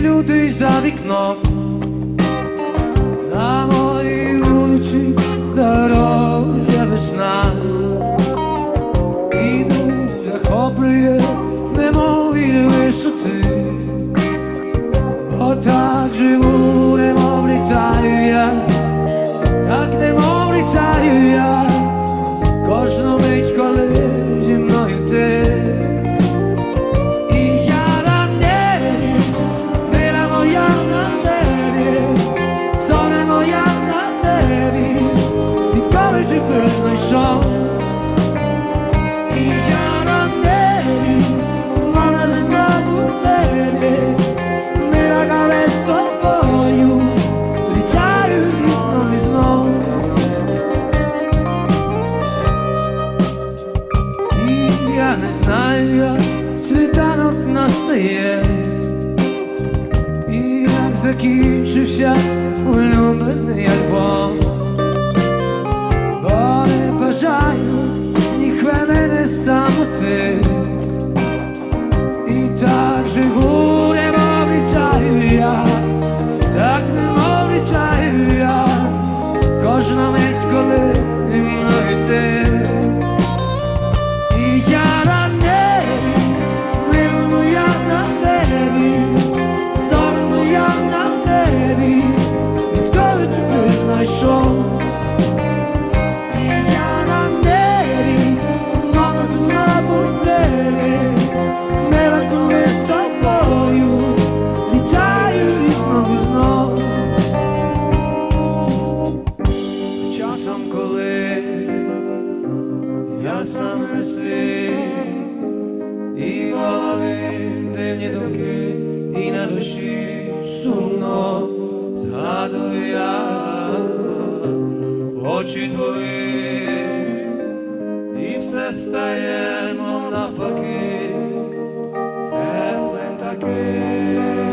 Люди за вікном, на моїй вулиці дорожа весна, і іду захоплює немов від висоти, так живу, немов літаю я, так немов літаю я. pewność są. I ja na niebie Ma na zemnagu niebie My na gale z tobою Liczają mi znowu. I ja nie znajdę Cytanok na stoję I jak zakończy się Łyska ty I tak żywu niemowli obliczaju ja Tak niemowli obliczaju ja Кожна мить, коли зі мною ти І я на небі, милому я на небі. Зорну я на небі. Відколи тебе знайшов. душі сумно згадую я очі твої, і все стає, мов навпаки, теплим таким.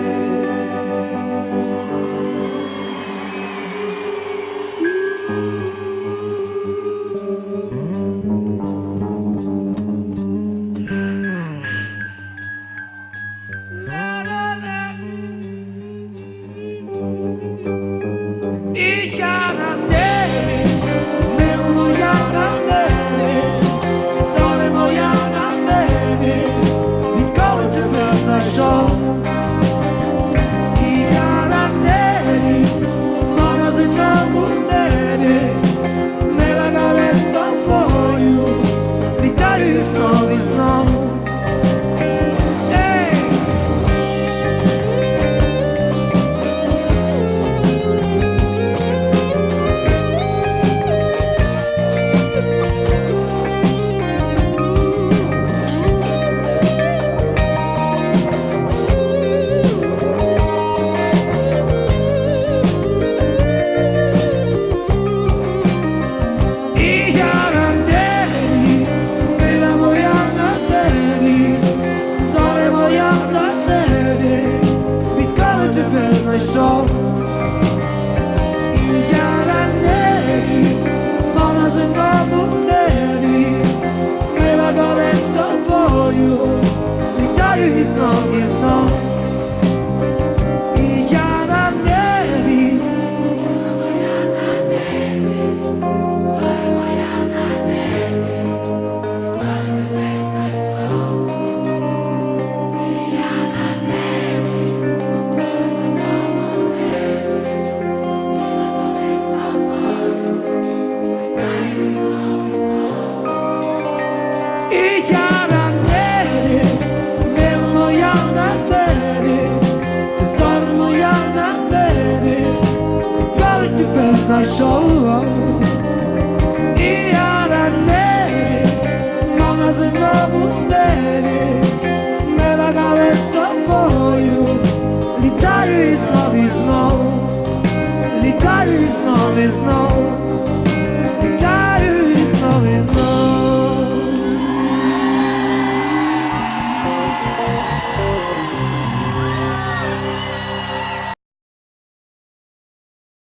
і знов і знов.